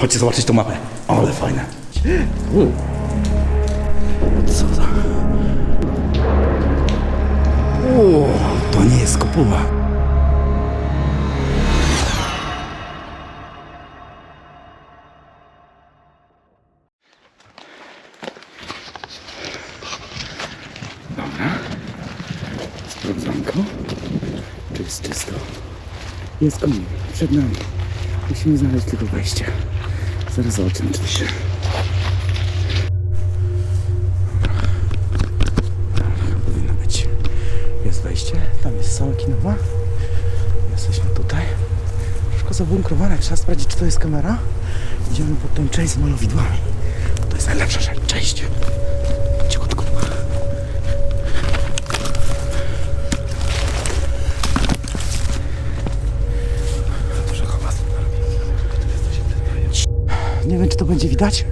Chodźcie zobaczyć tą mapę. Ale fajne. U. Co za... O, to nie jest kopuła. Dobra. Sprawdzanko. Czy jest czysto? Jest komin przed nami. Musimy znaleźć tylko wejście. Zaraz zobaczymy. Dobra, Powinno być. Jest wejście. Tam jest sala kinowa. Jesteśmy tutaj. Troszkę zabunkrowane. Trzeba sprawdzić, czy to jest kamera. Idziemy pod tą część z malowidłami. To jest najlepsza rzecz. Część. Czy to będzie widać.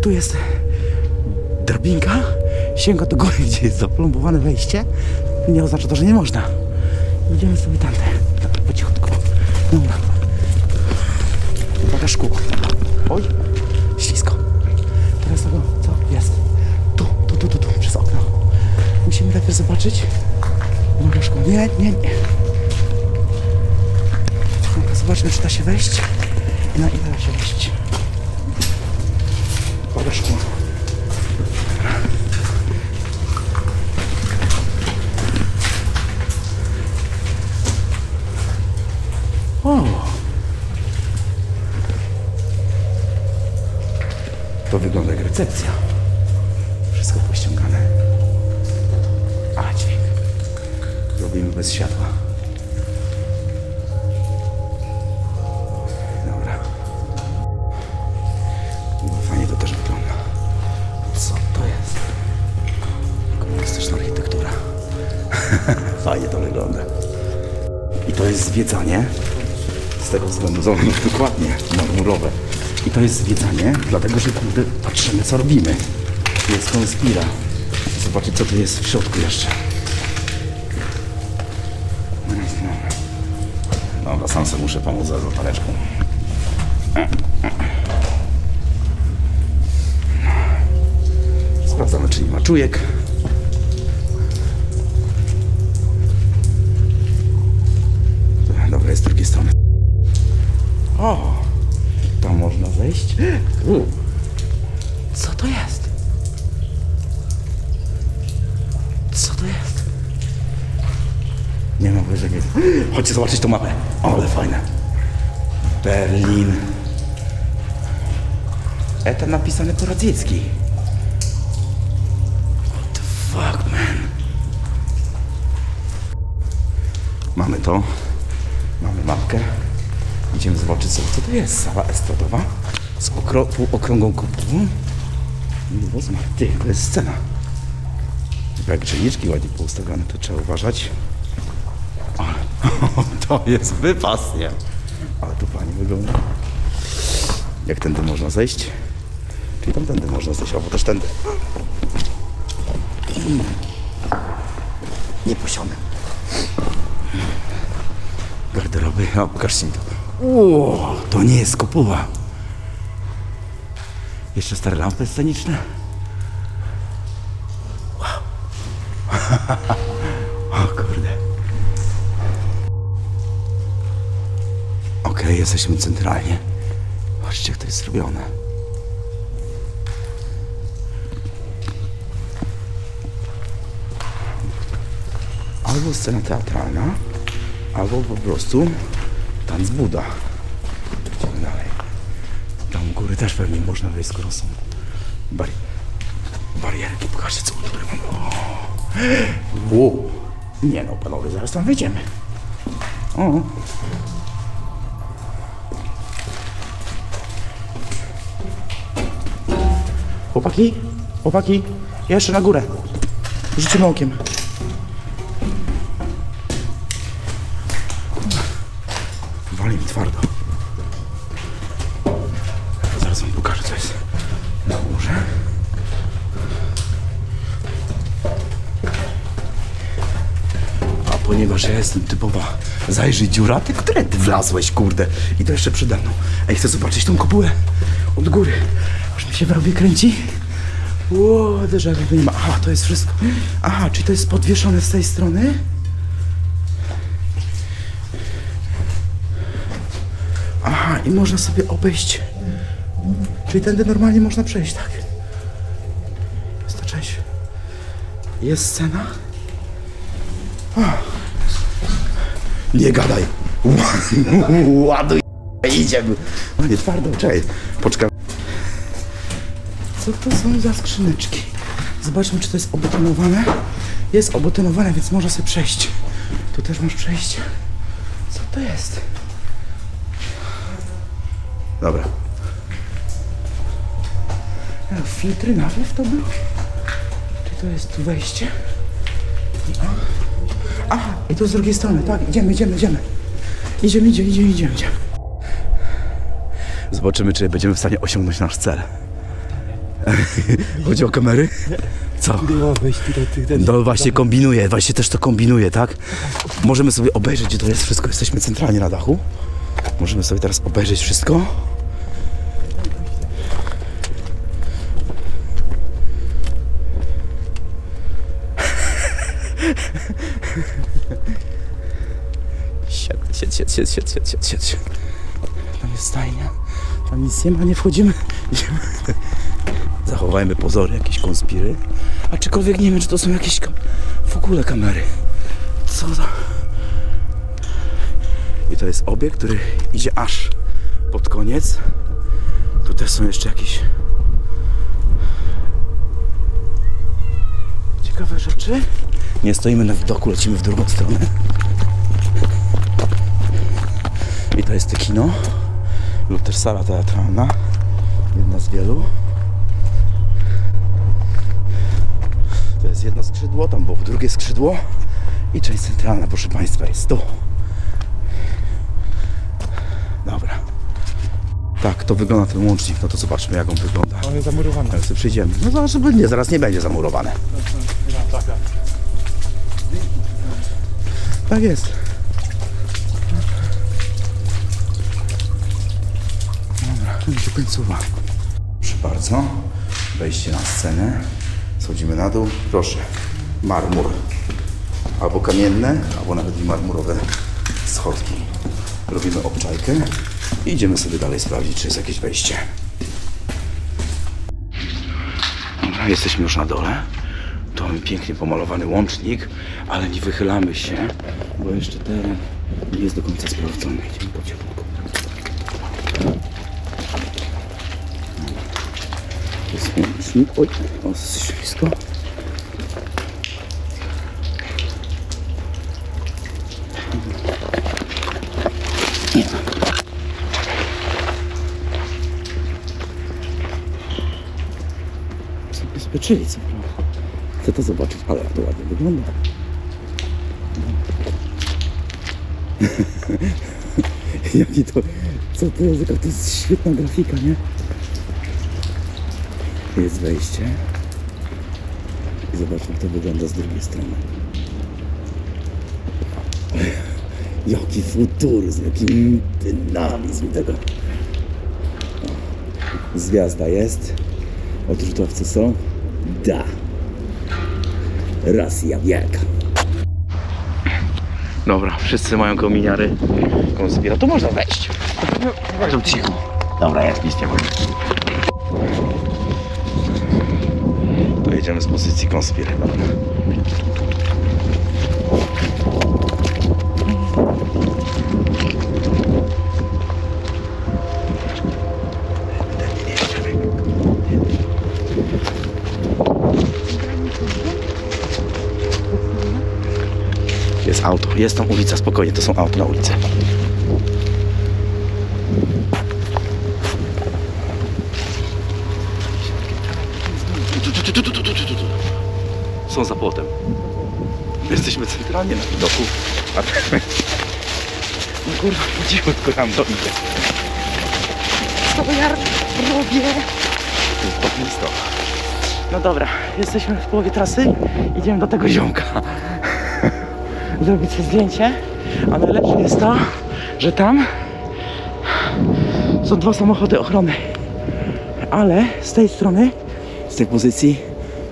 Tu jest drabinka. Sięga do góry, gdzie jest zaplombowane wejście. Nie oznacza to, że nie można. Idziemy sobie tamte. Tak, po cichutku. Dobra. Uwaga, szkło. Oj, ślisko. Teraz tego, co jest? Tu, tu, tu, tu, tu, przez okno. Musimy najpierw zobaczyć. Uwaga, szkło. Nie, nie, nie. Zobaczmy, czy da się wejść. Na ile się. Uwaga, szkło. O! To wygląda jak recepcja. Wszystko pościągane. A dźwięk. Robimy bez światła. Fajnie to wygląda. I to jest zwiedzanie. Z tego względu, zobacz, dokładnie, marmurowe. I to jest zwiedzanie, dlatego że kurde, patrzymy co robimy. Tu jest konspira. Zobaczyć co tu jest w środku jeszcze. Dobra, sam sobie muszę pomóc za zapaleczką. Sprawdzamy, czy nie ma czujek. O! Tam można zejść. U. Co to jest? Co to jest? Nie mam wyżej. Chodźcie zobaczyć tą mapę. O, ale fajne. Berlin. Eta napisane po radziecki. What the fuck, man? Mamy to. Mamy mapkę. Idziemy zobaczyć sobie, co to jest. Sala estradowa z okro- półokrągłą kupułą. I rozmach. Ty, to jest scena. Jak grzejniczki ładnie poustawione, to trzeba uważać. O, to jest wypas, nie? Ale tu fajnie wygląda. Jak tędy można zejść? Czyli tamtędy można zejść, albo też tędy. Nie posiony. Garderoby, a pokażcie mi to. Ło, to nie jest kopuła. Jeszcze stare lampy sceniczne. Wow. o kurde. Okej, jesteśmy centralnie. Patrzcie, jak to jest zrobione. Albo scena teatralna, albo po prostu tanc Buda. Idziemy dalej. Tam u góry też pewnie można wejść, skoro są bari barierki. Pokażcie, co tutaj mamy. Nie no, panowie, zaraz tam wejdziemy. O. Chłopaki, chłopaki, jeszcze na górę. Rzucimy okiem. Twardo. Zaraz wam pokażę, co jest na górze. A ponieważ ja jestem typowa zajrzyj dziura, ty które ty wlazłeś, kurde. I to jeszcze przede mną. Ej, chcę zobaczyć tą kopułę od góry. Aż mi się w robię kręci. Ło, déjà vu nie ma. Aha, to jest wszystko. Aha, czyli to jest podwieszone z tej strony? Aha, i można sobie obejść. Czyli tędy normalnie można przejść, tak? Jest to część. Jest scena. Nie gadaj. Ładuj. Idziemy. No nie twardo, czekaj. Poczekaj. Co to są za skrzyneczki? Zobaczmy, czy to jest obetonowane. Jest obetonowane, więc można sobie przejść. Tu też masz przejście. Co to jest? Dobra. A, filtry na wlew to był? Czy to jest tu wejście? Aha, i tu z drugiej strony, tak, idziemy, idziemy, idziemy. Idziemy, idziemy, idziemy, idziemy. idziemy. Zobaczymy, czy będziemy w stanie osiągnąć nasz cel. Chodzi o kamery? Co? No właśnie kombinuję, właśnie też to kombinuję, tak? Możemy sobie obejrzeć, gdzie to jest wszystko. Jesteśmy centralnie na dachu. Możemy sobie teraz obejrzeć wszystko. Siedź, siedź, siedź, siedź, siedź, siedź, siedź, siedź. Tam jest stajnia. Tam nic nie ma, nie wchodzimy. Zachowajmy pozory, jakieś konspiry. A czykolwiek nie wiem, czy to są jakieś w ogóle kamery. Co za... To jest obiekt, który idzie aż pod koniec. Tu też są jeszcze jakieś ciekawe rzeczy. Nie stoimy na widoku, lecimy w drugą stronę. I to jest to kino lub też sala teatralna. Jedna z wielu. To jest jedno skrzydło, tam było drugie skrzydło i część centralna, proszę Państwa, jest tu. Dobra. Tak, to wygląda ten łącznik, no to zobaczmy jak on wygląda. On jest zamurowany. Jak sobie przyjdziemy. No zaraz będzie, zaraz nie będzie zamurowane. Tak jest. Dobra, będzie końcowa. Proszę bardzo, wejście na scenę. Schodzimy na dół. Proszę, marmur. Albo kamienne, albo nawet i marmurowe schodki. Robimy obczajkę i idziemy sobie dalej sprawdzić, czy jest jakieś wejście. Dobra, jesteśmy już na dole. Tu mamy pięknie pomalowany łącznik, ale nie wychylamy się, bo jeszcze teren nie jest do końca sprawdzony. Idziemy po ciepłku. To jest łącznik. Oj, o, ślisko. Nie ma. Zabezpieczyli, co prawda. Chcę to zobaczyć, ale to ładnie wygląda. Jaki to... Co to jest? To jest świetna grafika, nie? Jest wejście. I zobaczmy, jak to wygląda z drugiej strony. Jaki futuryzm, jaki dynamizm tego. O, Gwiazda jest. Odrzutowce są. Da. Rosja wielka. Dobra, wszyscy mają kominiary. Konspira. Tu można wejść. Bardzo cicho. Dobra, jest nic nie ma. To jedziemy z pozycji konspiry. Dobra. auto. Jest tam ulica, spokojnie, to są auto na ulicy. Są za płotem. Jesteśmy centralnie na widoku. No kurwa, cichutko tam do idzie. Co ja robię? To jest No dobra, jesteśmy w połowie trasy, idziemy do tego ziomka zrobić sobie zdjęcie. A najlepsze jest to, że tam są dwa samochody ochrony. Ale z tej strony, z tej pozycji,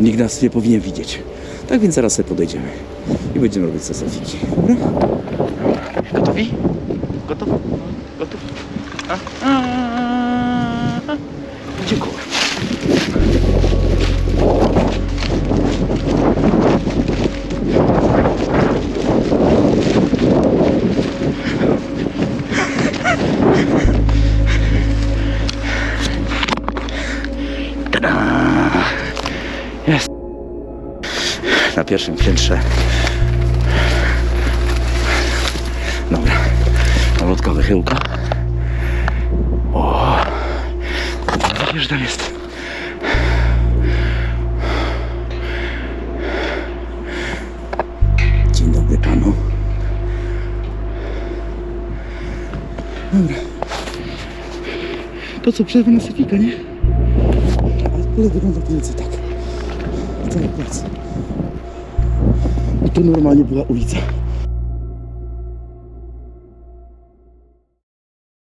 nikt nas nie powinien widzieć. Tak więc zaraz sobie podejdziemy i będziemy robić sobie selfiki. Dobra? Na pierwszym piętrze. Dobra. Malutka wychyłka. O. Wiesz, tam jest. Dzień dobry panu. Dobra. To co, przerwę na sypika, nie? Ale wygląda mniej więcej tak. Cały plac. Tu normalnie była ulica.